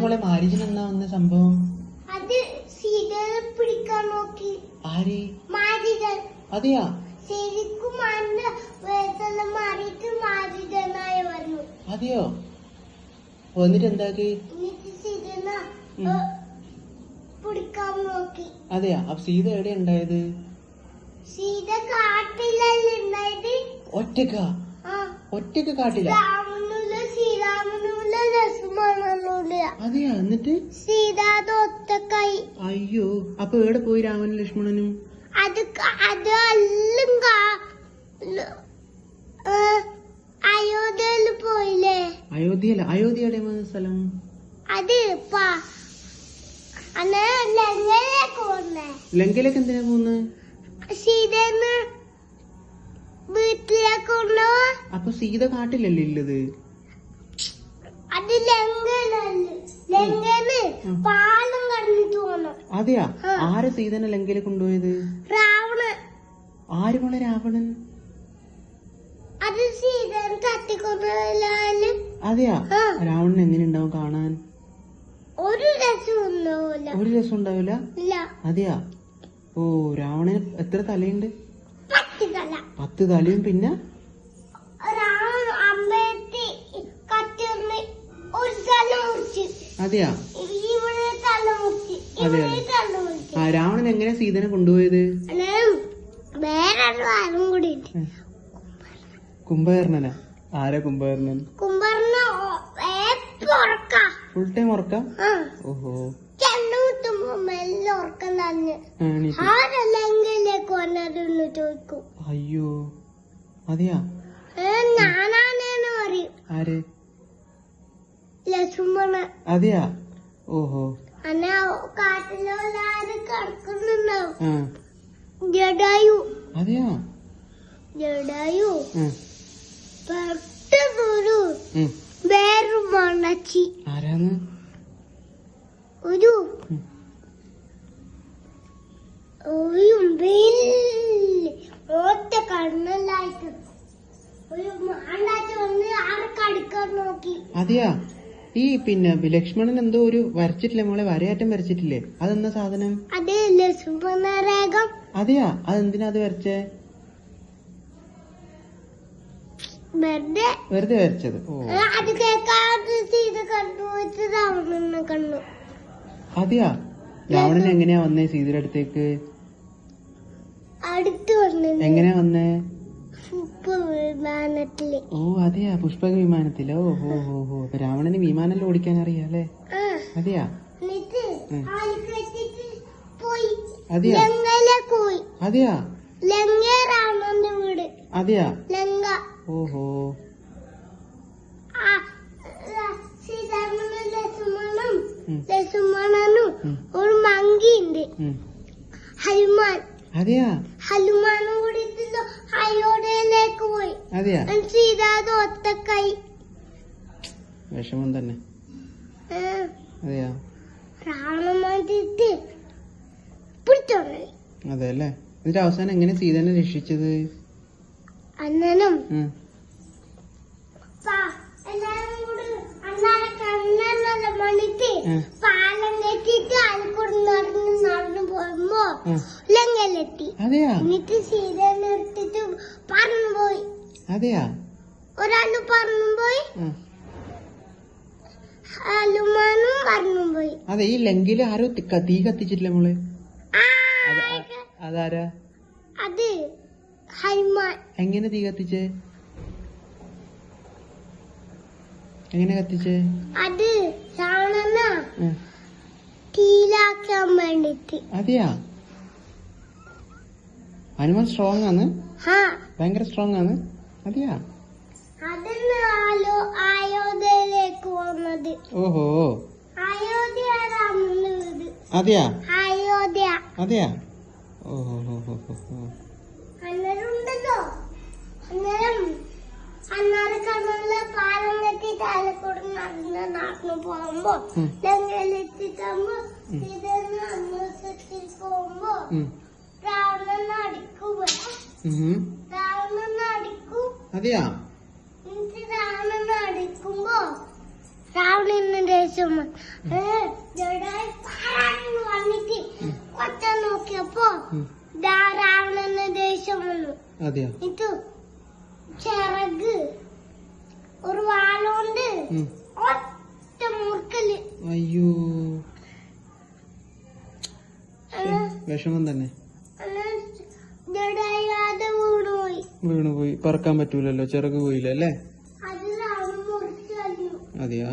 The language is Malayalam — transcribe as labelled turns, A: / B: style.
A: മോളെ മാരിജിന് എന്നാ വന്ന സംഭവം?
B: അത് പിടിക്കാൻ നോക്കി.
A: ആര്?
B: മാരിജൻ
A: അതെയാ?
B: ശരിക്കും മാറിയിട്ട് വന്നു
A: അതെയോ? വന്നിട്ട് എന്താക്കി.
B: പിടിക്കാൻ നോക്കി.
A: അതെയാ? അപ്പൊ സീത എവിടെ ഉണ്ടായത്?
B: സീത കാട്ടിലല്ലേ ഉണ്ടായത്?
A: ഒറ്റക്ക? ഒറ്റയ്ക്ക് കാട്ടില്ല
B: രാമനുള്ള ശ്രീരാമനുള്ള
A: അതെയാ? എന്നിട്ട്?
B: സീത അത് ഒറ്റക്കായി
A: അയ്യോ അപ്പൊ എവിടെ പോയി രാമനും ലക്ഷ്മണനും?
B: അത് അത് എല്ലാം അയോധ്യയിൽ പോയില്ലേ?
A: അയോധ്യയല്ല അയോധ്യ എവിടെ സ്ഥലം?
B: അത് ലങ്കയിലേക്ക്
A: എന്തിനാ പോന്ന്
B: സീതന്ന് വീട്ടിലേക്ക്
A: അപ്പൊ സീത കാട്ടിലല്ലേ ഉള്ളത്?
B: പാലം കടന്നിട്ട് വന്നു
A: അതെയാ? ആര് സീതനെ ലങ്കയിൽ കൊണ്ടുപോയത്?
B: രാവണൻ.
A: ആര് മോളെ രാവണൻ?
B: അത് സീതൻ തട്ടിക്കൊണ്ടുപോയാലും.
A: അതെയാ. രാവണൻ എങ്ങനെ ഉണ്ടാവും കാണാൻ?
B: ഒരു രസം
A: ഒരു രസം ഉണ്ടാവില്ല അതെയാ? ഓ രാവണന് എത്ര തലയുണ്ട്? പത്ത് തലയും പിന്നെ? അതെയാ? അതെ. ആ രാവണൻ എങ്ങനെ സീതനെ കൊണ്ടുപോയത്? കുംഭകർണന? ആരും കുംഭകർണൻ? Full time ഉറക്കാം? ഓഹോ. അയ്യോ. അതെയാ? ആര്? അതെയാ? ഓഹോ.
B: ജഡായു.
A: അതെയാ?
B: ജഡായു. പെട്ടെന്നൊരു വേറൊരു മണച്ചി.
A: ആരാന്ന്
B: ഒരു. ഒരു ഒറ്റ കണ്ണെല്ലായിട്ട് ഒരു മാണ്ടാച്ച വന്ന് ആരെ കടിക്കാൻ നോക്കി.
A: അതെയാ? ഈ പിന്നെ ലക്ഷ്മണൻ എന്തോ ഒരു വരച്ചിട്ടില്ലേ മോളെ? വരയാറ്റം വരച്ചിട്ടില്ലേ? അതെന്താ സാധനം? അതെയാ? അതെന്തിനാ അത് വരച്ചേ?
B: വെറുതെ.
A: വരച്ചത്. അതെയാ? രാവണൻ എങ്ങനെയാ വന്നേ സീതയുടെ അടുത്തേക്ക്? എങ്ങനെയാ വന്നേ?
B: വിമാനത്തിൽ
A: ഓ അതെയാ പുഷ്പക വിമാനത്തിലോ ഓ ഹോ ഹോ അപ്പൊ രാവണന് വിമാനം ഓടിക്കാൻ
B: അറിയാല്ലേ
A: അതെയാ? അതെയാ? അതെയാ? അതെയാ? ഓഹോ.
B: ഒരു മങ്കിയുണ്ട്. ഹനുമാൻ.
A: അതെയാ?
B: ഹനുമാനും കൂടിയിട്ട് അയോധ്യയിലേക്ക് പോയി.
A: അതെയാ?
B: സീതാത് ഒത്തക്കായി
A: വിഷമം തന്നെ. അതെയാ? അതെ അല്ലേ എന്നിട്ട് അവസാനം എങ്ങനെ സീതനെ രക്ഷിച്ചത്?
B: അന്നനും എല്ലാരും കൂടി അന്നാരെ കണ്ണെന്നല്ല മണിക്ക്
A: ഉം.
B: പാലം കെട്ടിട്ട് അയൽക്കൂടി നടന്ന് നടന്നു പോകുമ്പോ എന്നിട്ട് പറന്നു പോയി.
A: അതെയാ?
B: ഒരാൾ പറന്നു പോയി. പറന്നു പോയി.
A: അതെ ഈ ലങ്കയിൽ ആരോ തി- കത്തിച്ചിട്ടില്ല മോളെ? അതാരാ?
B: അത് ഹനുമാൻ.
A: എങ്ങനെ തീ കത്തിച്ചേ? എങ്ങനെ കത്തിച്ചേ?
B: അത് രാവണന.
A: ഉം.
B: തീലാക്കാൻ വേണ്ടിട്ട്
A: അതെയാ? ഹനുമാൻ സ്ട്രോങ് ആണ്. ഭയങ്കര സ്ട്രോങ് ആണ്. അതെയാ?
B: അയോധ്യയിലേക്ക് വന്നത്
A: ഓഹോ.
B: അയോധ്യ
A: അതെയാ?
B: അയോധ്യ.
A: അതെയാ? ഓഹോ.
B: അന്നേരം അന്നാറ് കണ്ണുള്ള പാലം കെട്ടി നടന്ന് പോകുമ്പോ
A: ഉം.
B: ഇതെന്ന് അന്വേഷണത്തിൽ പോകുമ്പോ. രാവണൻ അടിക്കുക. രാവണൻ അടിക്കും
A: അതെയാ?
B: രാവണൻ അടിക്കുമ്പോ രാവണന് ദേഷ്യം വന്നിട്ട് കൊച്ച നോക്കിയപ്പോ രാവണന് ദേഷ്യം വന്നു. ഇത് ചിറക് ഒരു വാളുണ്ട്
A: അയ്യോ. വിഷമം തന്നെ.
B: വീണുപോയി.
A: പറക്കാൻ പറ്റൂലല്ലോ ചിറക് പോയില്ല അതെയാ?